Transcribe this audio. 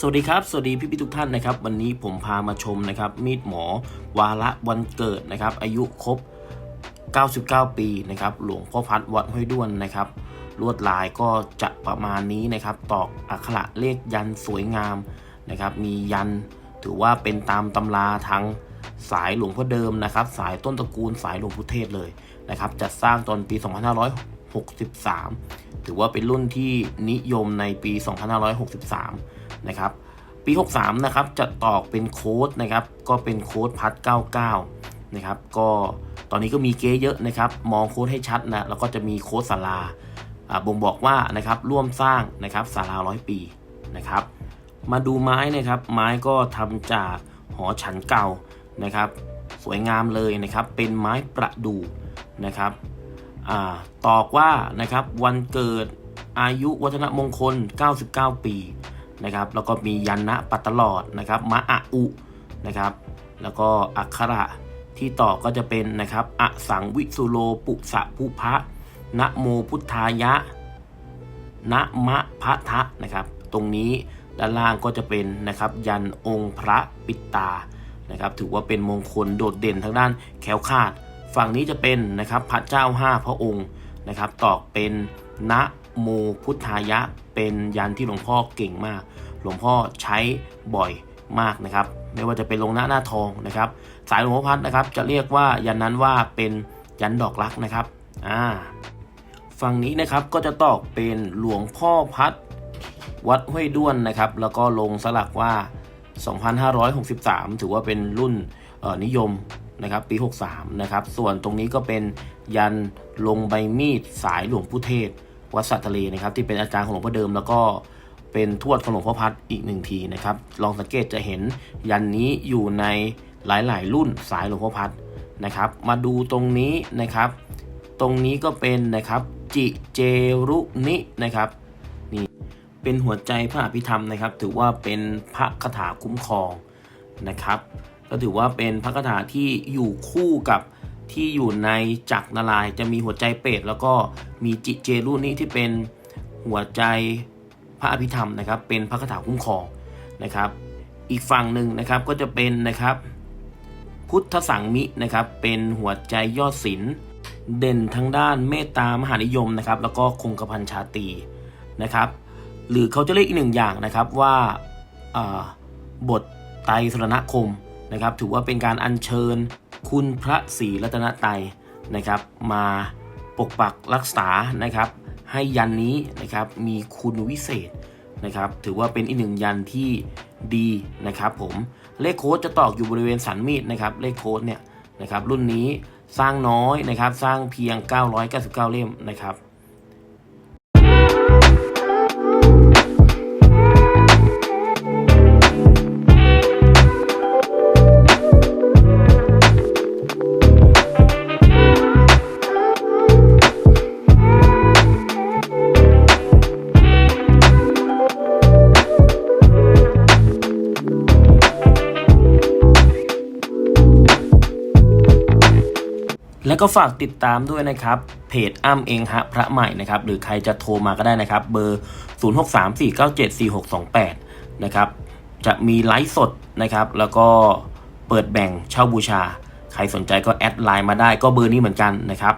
สวัสดีครับ สวัสดีพี่พี่ทุกท่านนะครับ วันนี้ผมพามาชมนะครับ มีดหมอ วาระวันเกิดนะครับ อายุครบ 99 ปีนะครับ หลวงพ่อพัดวัดห้วยด้วนนะครับ ลวดลายก็จะประมาณนี้นะครับ ตอกอักขระเลขยันสวยงามนะครับ มียันถือว่าเป็นตามตำราทางสายหลวงพ่อเดิมนะครับ สายต้นตระกูลสายหลวงพุเทศเลยนะครับ จัดสร้างตอนปี 2563 ถือว่าเป็นรุ่นที่นิยมในปี 2563 นะครับ ปี 63 นะครับจะตอกเป็นโค้ดนะครับ ก็เป็นโค้ดพัด99 นะครับ ก็ตอนนี้ก็มีเก๊เยอะนะครับ มองโค้ดให้ชัดนะ แล้วก็จะมีโค้ดศาลาบ่งบอกว่านะครับร่วมสร้างนะครับศาลาร้อยปีนะครับ มาดูไม้นะครับ ไม้ก็ทำจากหอฉันเก่านะครับ สวยงามเลยนะครับ เป็นไม้ประดู่นะครับอตอกว่านะครับวันเกิดอายุวัฒนมงคล 99 ปี นะครับแล้วก็มียันนะปัตตลอดนะครับมะอะอุนะครับแล้วก็อักขระที่ต่อก็จะเป็นนะครับอสังวิสุโลปุสะพุพะนะโมพุทธายะนะมะพะทะนะครับตรงนี้ด้านล่างก็จะเป็นนะครับยันองค์พระปิตานะครับถือว่าเป็นมงคลโดดเด่นทางด้านแคล้วคาด ฝั่งนี้จะเป็นนะครับพระเจ้าห้าพระองค์นะครับตอกเป็นนะ โมพุทธายะเป็นยันที่หลวงพ่อเก่งมาก หลวงพ่อใช้บ่อยมากนะครับ ไม่ว่าจะเป็นลงหน้าหน้าทองนะครับ สายหลวงพ่อพัดนะครับ จะเรียกว่ายันนั้นว่าเป็นยันดอกรักนะครับอ่าฝั่งนี้นะครับก็จะตอกเป็นหลวงพ่อพัดวัดห้วยด้วนนะครับ แล้วก็ลงสลักว่า 2563 ถือว่าเป็นรุ่นนิยมนะครับปี 63 นะครับ ส่วนตรงนี้ก็เป็นยันลงใบมีดสายหลวงพุเทศ วัดสัตทะเลนะครับ ที่เป็นอาจารย์ของหลวงพ่อเดิม แล้วก็เป็นทวดของหลวงพ่อพัดอีกหนึ่งทีนะครับ ลองสังเกตจะเห็นยันนี้อยู่ในหลาย ๆ รุ่นสายหลวงพ่อพัดนะครับ มาดูตรงนี้นะครับ ตรงนี้ก็เป็นนะครับจิเจรุนินะครับนี่เป็นหัวใจพระอภิธรรมนะครับ ถือว่าเป็นพระคาถาคุ้มครองนะครับ ก็ถือว่าเป็นพระคาถาที่อยู่คู่กับ ที่อยู่ในจักรนารายจะมีหัวใจเป็ดแล้วก็มีจิเจรุนี้ที่เป็นหัวใจพระอภิธรรมนะครับ เป็นพระคาถาคุ้มครองนะครับ อีกฝั่งหนึ่งนะครับก็จะเป็นนะครับพุทธสังมินะครับเป็นหัวใจยอดศิลเด่นทั้งด้านเมตตามหานิยมนะครับ แล้วก็คงกระพันชาตีนะครับ หรือเขาจะเรียกอีกหนึ่งอย่างนะครับว่าาบทไตรสรณคมนะครับ ถือว่าเป็นการอัญเชิญ คุณพระศรีรัตนไตรนะครับ มาปกปักรักษานะครับ ให้ยันนี้นะครับมีคุณวิเศษนะครับ ถือว่าเป็นอีกหนึ่งยันที่ดีนะครับ ผมเลขโค้ดจะตอกอยู่บริเวณสันมีดนะครับ เลขโค้ดเนี่ยนะครับ รุ่นนี้สร้างน้อยนะครับ สร้างเพียง 999 เล่มนะครับ แล้วก็ฝากติดตามด้วยนะครับเพจอ้ำเองฮะพระใหม่นะครับหรือใครจะโทรมาก็ได้นะครับ เบอร์ 0634974628 นะครับจะมีไลฟ์สดนะครับ แล้วก็เปิดแบ่งเช่าบูชา ใครสนใจก็แอดไลน์มาได้ก็เบอร์นี้เหมือนกันนะครับ